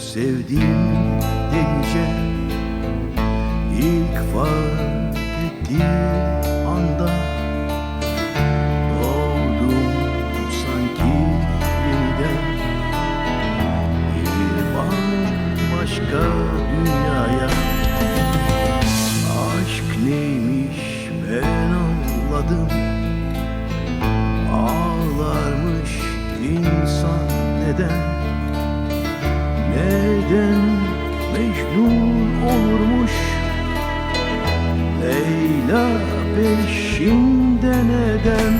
sevdim delice İlk fark ettiğim anda Doğdum sanki yeniden Bir bambaşka dünyaya. Aşk neymiş ben anladım. Ağlarmış insan neden Neden Mecnun olurmuş? Leyla peşinde neden?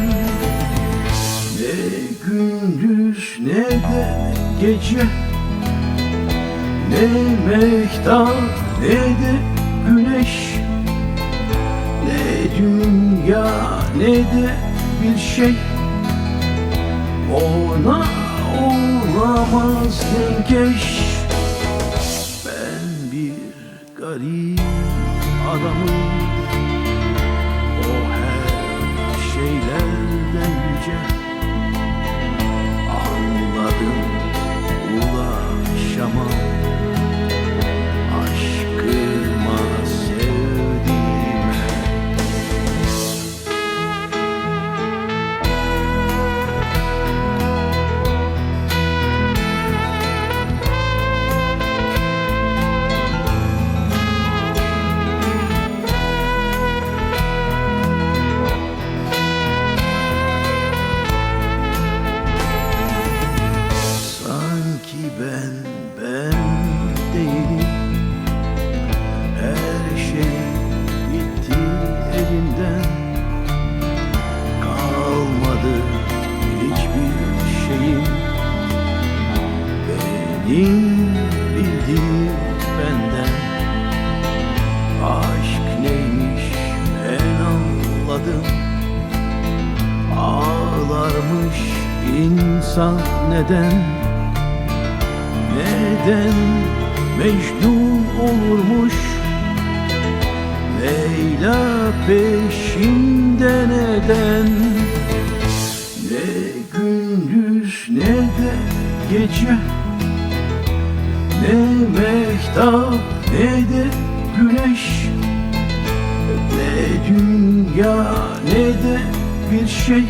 Ne gündüz ne de gece? Ne mehtap ne de güneş? Ne dünya ne de bir şey? Ona olamaz denkeş Ben bir garip adamım. O her şeylerden yüce. Anladım ulaşamam Benim bildiğim benden. Aşk neymiş ben anladım. Ağlarmış insan neden? Neden Mecnun olurmuş? Leyla peşinde neden? Ne gündüz ne de gece Ne mehtap ne de güneş? Ne dünya ne de bir şey.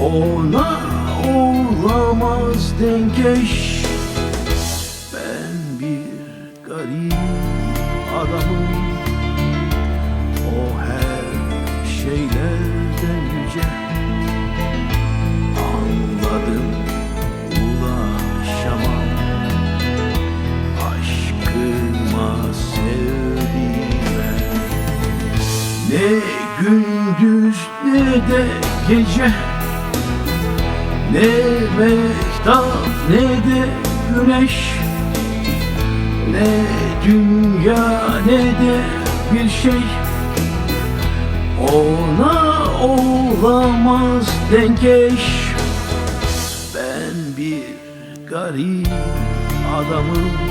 Ona olamaz denkeş Ben bir garip gündüz ne de gece? Ne mehtap ne de güneş? Ne dünya ne de bir şey? Ona olamaz denkeş Ben bir garip adamım